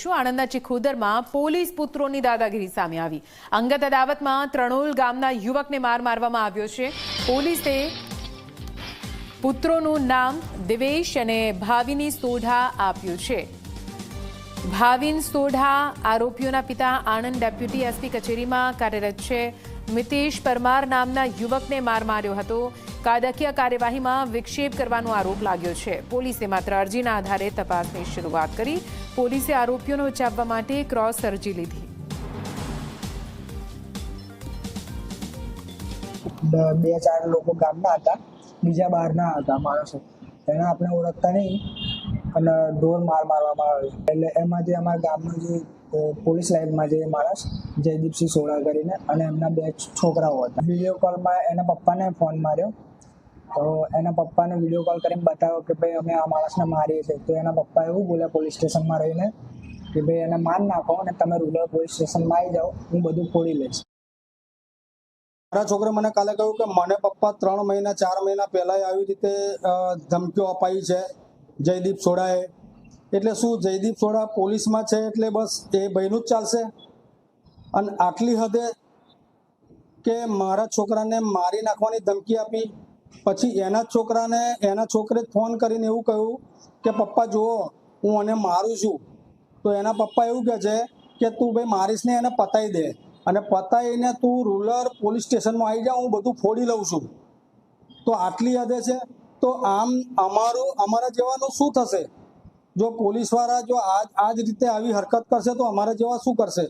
કરીશું આણંદના ચીખોદરમાં પોલીસ પુત્રોની દાદાગીરી સામે આવી. અંગત અદાવતમાં ત્રણોલ ગામના યુવકને માર મારવામાં આવ્યો છે. પોલીસે પુત્રોનું નામ દિવેશ અને ભાવિની સોઢા આપ્યું છે. ભાવિન સોઢા આરોપીઓના પિતા આણંદ ડેપ્યુટી એસપી કચેરીમાં કાર્યરત છે. મિતેશ પરમાર નામના યુવકને માર માર્યો હતો. કાયદાકીય કાર્યવાહીમાં વિક્ષેપ કરવાનો આરોપ લાગ્યો છે. પોલીસે માત્ર અરજીના આધારે તપાસની શરૂઆત કરી પોલીસે આરોપીઓને બચાવવા માટે ક્રોસ અરજી લીધી. બે ચાર લોકો ગામના હતા, બીજા બહારના હતા માણસો. એને આપણે ઓળખતા નહીં, અને ઢોર માર મારવામાં આવે એટલે એમાં જે અમારા ગામનો જે પોલીસ લાઇનમાં જે માણસ, જયદીપસિંહ સોળા કરીને, અને એમના બે છોકરાઓ હતા. વીડિયો કોલમાં એના પપ્પાને ફોન માર્યો તો એના પપ્પાને વીડિયો કોલ કરીને બતાવ્યો કે ભાઈ અમે આ માણસને મારીએ છીએ. તો એના પપ્પા એવું બોલ્યા પોલીસ સ્ટેશનમાં રહીને કે ભાઈ એને માર નાખો અને તમે રૂરલ પોલીસ સ્ટેશનમાં આવી જાઓ, હું બધું ફોડી લઈશ. મારા છોકરે મને કાલે કહ્યું કે મને પપ્પા ત્રણ મહિના, ચાર મહિના પહેલાં આવી રીતે ધમકીઓ અપાઈ છે, જયદીપ સોડાએ એટલે શું, જયદીપ સોડા પોલીસમાં છે એટલે બસ એ ભાઈનું જ ચાલશે? અને આટલી હદે કે મારા છોકરાને મારી નાખવાની ધમકી આપી? પછી એના છોકરાને, એના છોકરે ફોન કરીને એવું કહ્યું કે, પપ્પા, જુઓ, હું એને મારું છું. તો એના પપ્પા એવું કહે છે કે, તું ભાઈ મારીશ ને એને પતાવી દે અને પતાવીને તું રૂરલ પોલીસ સ્ટેશનમાં આવી જા, હું બધું ફોડી લઉં છું. તો આટલી હદે છે. તો આમ અમારું, અમારા જેવાનું શું થશે? જો પોલીસવાળા જો આજ આ જ રીતે આવી હરકત કરશે તો અમારા જેવા શું કરશે?